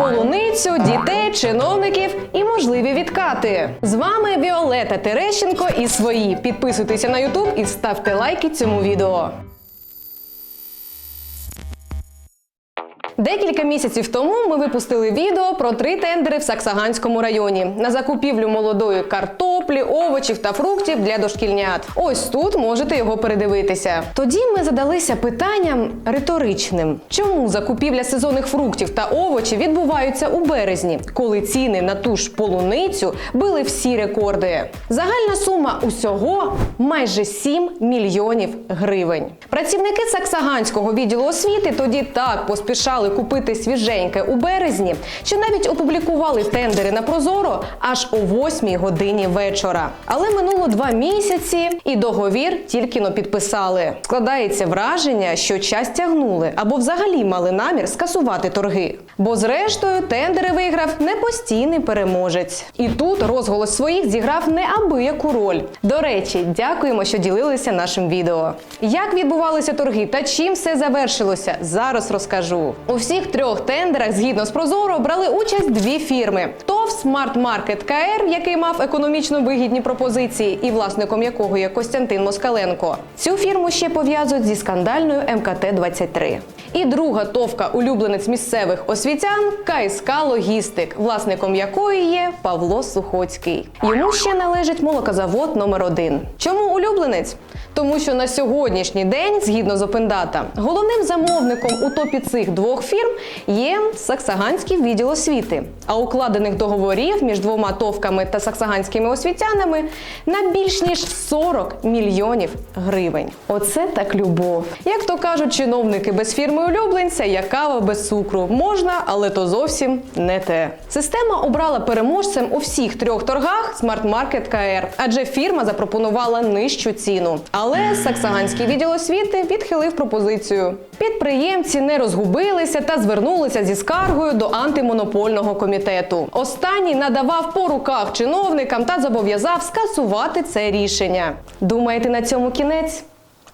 полуницю, дітей, чиновників і можливі відкати. З вами Віолета Терещенко і свої. Підписуйтеся на Ютуб і ставте лайки цьому відео. Декілька місяців тому ми випустили відео про три тендери в Саксаганському районі на закупівлю молодої картоплі, овочів та фруктів для дошкільнят. Ось тут можете його передивитися. Тоді ми задалися питанням риторичним: чому закупівля сезонних фруктів та овочів відбуваються у березні, коли ціни на ту ж полуницю били всі рекорди? Загальна сума усього майже 7 мільйонів гривень. Працівники Саксаганського відділу освіти тоді так поспішали купити свіженьке у березні, що навіть опублікували тендери на Прозоро аж о 8 годині вечора. Але минуло два місяці, і договір тільки но підписали. Складається враження, що час тягнули або взагалі мали намір скасувати торги. Бо зрештою тендери виграв не постійний переможець. І тут розголос своїх зіграв неабияку роль. До речі, дякуємо, що ділилися нашим відео. Як відбувалися торги та чим все завершилося, зараз розкажу. У всіх трьох тендерах, згідно з Прозоро, брали участь дві фірми: Smart Market КР, який мав економічно вигідні пропозиції, і власником якого є Костянтин Москаленко. Цю фірму ще пов'язують зі скандальною МКТ 23 І друга товка улюбленець місцевих освітян КСК Логістик, власником якої є Павло Сухоцький. Йому ще належить молокозавод номер 1 Чому улюбленець? Тому що на сьогоднішній день, згідно з Опендата, головним замовником у топі цих двох фірм є Саксаганський відділ освіти. А укладених договорів між двома товками та саксаганськими освітянами на більш ніж 40 мільйонів гривень. Оце так любов. Як то кажуть чиновники без фірми улюбленця, як кава без цукру. Можна, але то зовсім не те. Система обрала переможцем у всіх трьох торгах Smart Market КР, адже фірма запропонувала нижчу ціну. Але Саксаганський відділ освіти відхилив пропозицію. Підприємці не розгубилися та звернулися зі скаргою до антимонопольного комітету. Останній надавав по руках чиновникам та зобов'язав скасувати це рішення. Думаєте, на цьому кінець?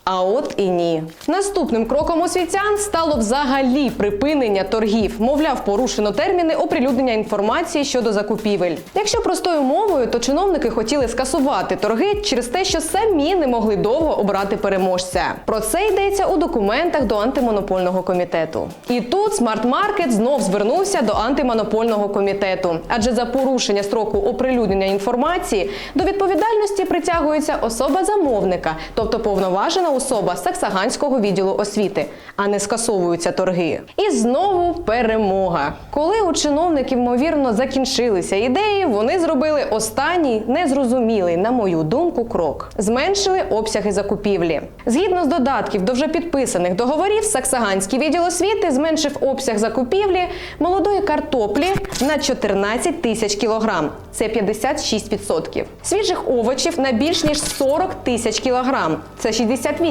А от і ні. Наступним кроком освітян стало взагалі припинення торгів. Мовляв, порушено терміни оприлюднення інформації щодо закупівель. Якщо простою мовою, то чиновники хотіли скасувати торги через те, що самі не могли довго обрати переможця. Про це йдеться у документах до антимонопольного комітету. І тут Смарт Маркет знов звернувся до антимонопольного комітету, адже за порушення строку оприлюднення інформації до відповідальності притягується особа замовника, тобто повноважена особа Саксаганського відділу освіти, а не скасовуються торги. І знову перемога. Коли у чиновників, ймовірно, закінчилися ідеї, вони зробили останній незрозумілий, на мою думку, крок. Зменшили обсяги закупівлі. Згідно з додатків до вже підписаних договорів, Саксаганський відділ освіти зменшив обсяг закупівлі молодої картоплі на 14 тисяч кілограм. Це 56%. Свіжих овочів на більш ніж 40 тисяч кілограм. Це 68%.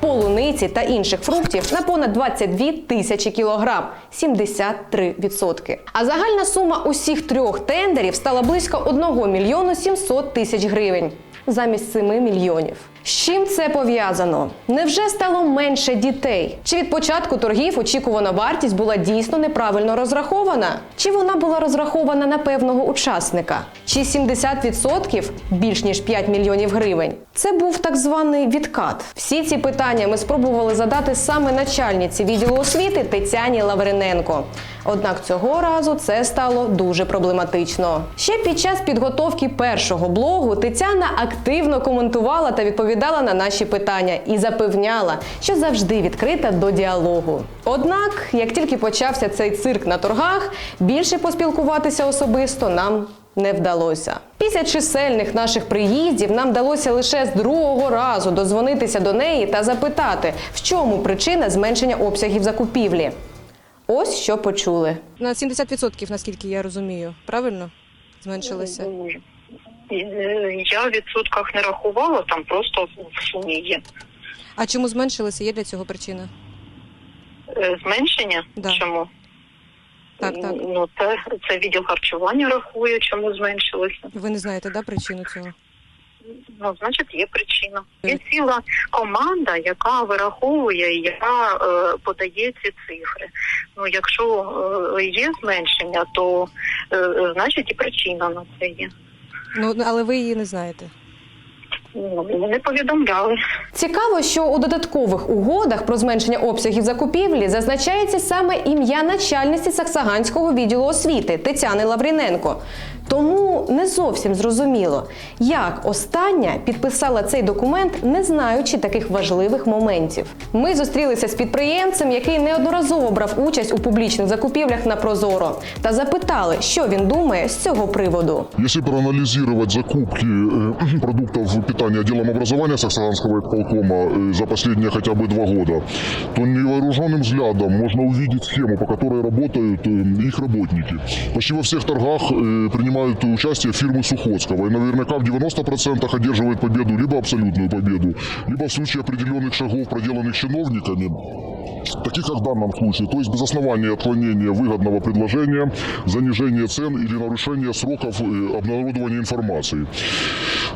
Полуниці та інших фруктів на понад 22 тисячі кілограм. 73%. А загальна сума усіх трьох тендерів стала близько 1 мільйону 700 тисяч гривень замість 7 мільйонів. З чим це пов'язано? Невже стало менше дітей? Чи від початку торгів очікувана вартість була дійсно неправильно розрахована? Чи вона була розрахована на певного учасника? Чи 70% більш ніж 5 мільйонів гривень? Це був так званий відкат. Всі ці питання ми спробували задати саме начальниці відділу освіти Тетяні Лавриненко. Однак цього разу це стало дуже проблематично. Ще під час підготовки першого блогу Тетяна активно коментувала та відповідала на наші питання і запевняла, що завжди відкрита до діалогу. Однак, як тільки почався цей цирк на торгах, більше поспілкуватися особисто нам не вдалося. Після чисельних наших приїздів нам вдалося лише з другого разу дозвонитися до неї та запитати, в чому причина зменшення обсягів закупівлі. Ось що почули. На 70%, наскільки я розумію, правильно? Зменшилися. Е, Я в відсотках не рахувала, там просто в сумі є. А чому зменшилися? Є для цього причина? Е, Зменшення? Да. Чому? Так, так. Ну, це, це відділ харчування рахує, чому зменшилося. Ви не знаєте, да, причину цього? Ну, значить, є причина. Є ціла команда, яка вираховує і яка е, подає ці цифри. Ну, якщо е, є зменшення, то е, значить і причина на це є. Ну але ви її не знаєте. Ну, не повідомляли. Цікаво, що у додаткових угодах про зменшення обсягів закупівлі зазначається саме ім'я начальниці Саксаганського відділу освіти Тетяни Лавріненко. Тому не зовсім зрозуміло, як остання підписала цей документ, не знаючи таких важливих моментів. Ми зустрілися з підприємцем, який неодноразово брав участь у публічних закупівлях на Прозоро, та запитали, що він думає з цього приводу. Если проанализировать закупки э, продуктов питания отделом образования Саксаганского полкома э, за последние хотя бы два года, то невооруженным взглядом можно увидеть схему, по которой работают э, их работники. Почти во всех торгах э, принимают участие фирмы Сухоцкого. И наверняка в 90% одерживает победу, либо абсолютную победу, либо в случае определенных шагов, проделанных чиновниками, таких как в данном случае, то есть без основания отклонения выгодного предложения, занижения цен или нарушения сроков э, обнародования информации.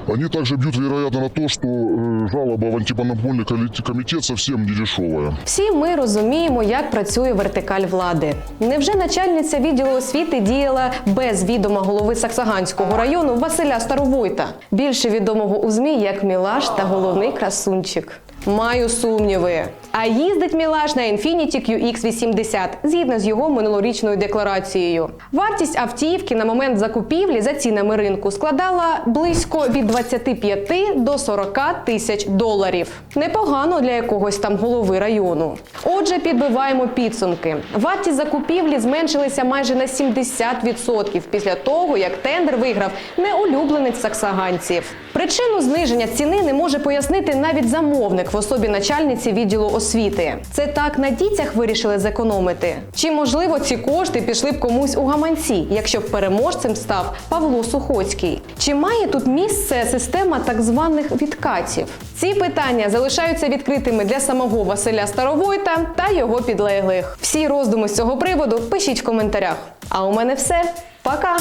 Они также бьют, вероятно, на то, что э, жалоба в антимонопольный колле- комитет совсем не дешевая. Всі ми розуміємо, як працює вертикаль влади. Невже начальниця відділу освіти діяла без відома голови Саксаганського району Василя Старовойта, більше відомого у змі як Мілаш та головний красунчик? Маю сумніви. А їздить Мілаш на Infiniti QX80 згідно з його минулорічною декларацією. Вартість автівки на момент закупівлі за цінами ринку складала близько від 25 до 40 тисяч доларів. Непогано для якогось там голови району. Отже, підбиваємо підсумки. Вартість закупівлі зменшилися майже на 70% після того, як тендер виграв неулюбленець саксаганців. Причину зниження ціни не може пояснити навіть замовник в особі начальниці відділу освіти. Це так на дітях вирішили зекономити. Чи можливо ці кошти пішли б комусь у гаманці, якщо б переможцем став Павло Сухоцький? Чи має тут місце система так званих відкатів? Ці питання залишаються відкритими для самого Василя Старовойта та його підлеглих. Всі роздуми з цього приводу пишіть в коментарях. А у мене все. Пока!